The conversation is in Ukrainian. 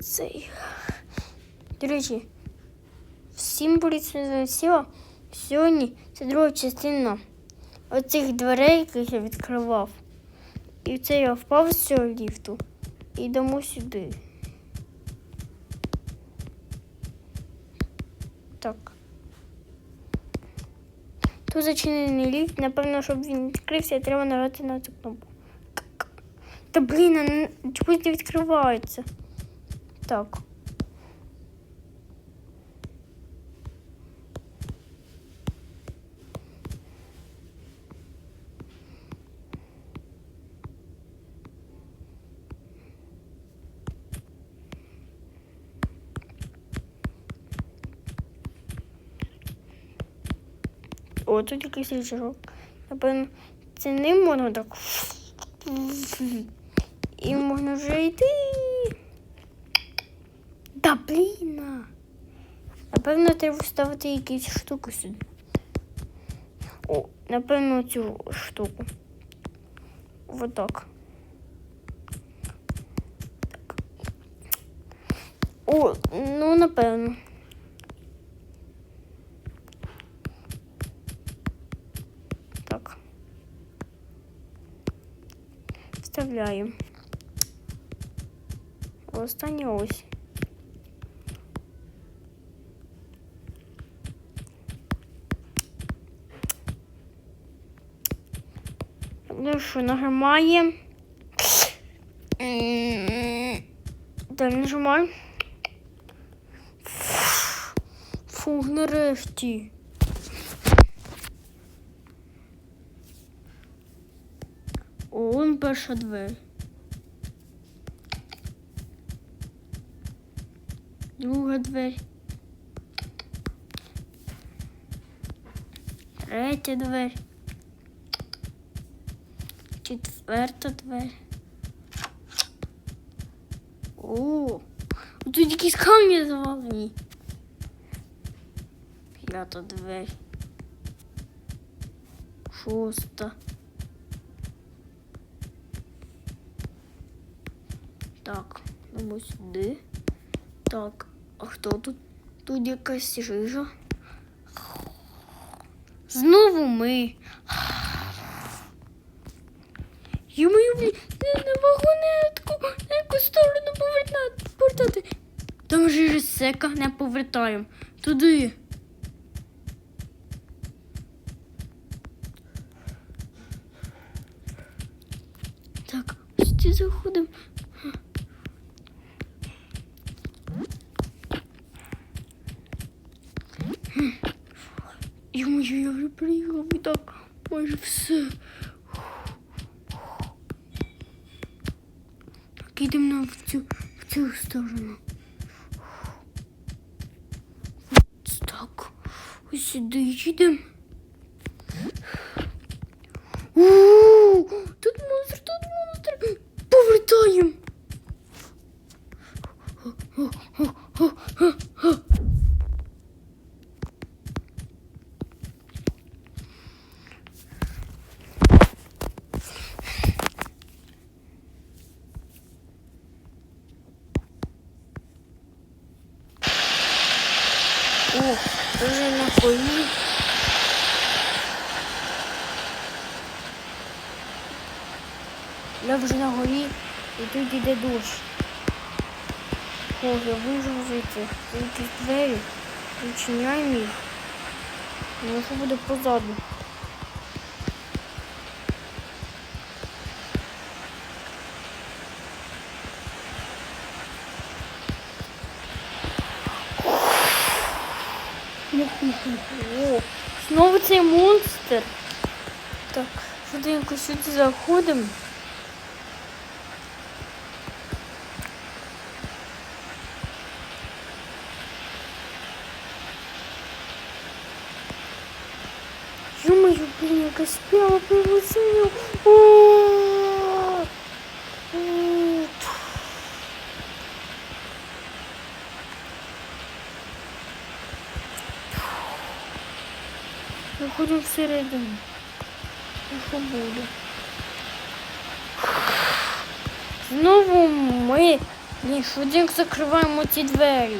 Цей. До речі, всім привіт, сіла. Сьогодні це друга частина оцих дверей, яких я відкривав. І це я впав з цього ліфту і йдемо сюди. Так. Тут зачинений ліфт, напевно, щоб він відкрився, треба нажати на цю кнопку. Та блін, не- чомусь не відкривається. Так. О, тут якийсь рычажок. Напевно, це ним можна так. І можна вже йти. Да блін. Напевно, треба вставити якісь штуки сюди. О, напевно, цю штуку. Вот так. Так. О, ну напевно. Так. Вставляємо. Остання ось. Ну що, нажимаємо. Далі нажимаємо. Фух, нарешті. О, он перша дверь. Друга дверь. Третя дверь. Четверта дверь. О, тут якісь камні завалені. П'ята дверь. Шоста. Так, йдемо сюди. Так, а хто тут? Тут якась жижа. Знову ми. Йому блін, не на вагонетку, на яку сторону повертати. Там жижа сека, не повертаємо. Туди. Так, сюди заходимо. Йому я вже приїхав і так майже все. Так, йдемо в цю, в цю сторону. Ось Так, ось сюди їдемо. У, Тут монстр, тут монстр. Повертаємо. О, вже на коні. Я вже на горі і тут іде дощ. Я вижу звідси. Це двері. Відчиняємо їх. Ну, що буде позаду. Знову цей монстр. Так, швиденько сюди заходимо. Ё-моё, блин, якась прямо превратила. Заходимо всередину. Що буде? Знову ми Ні, швиденько закриваємо ці двері.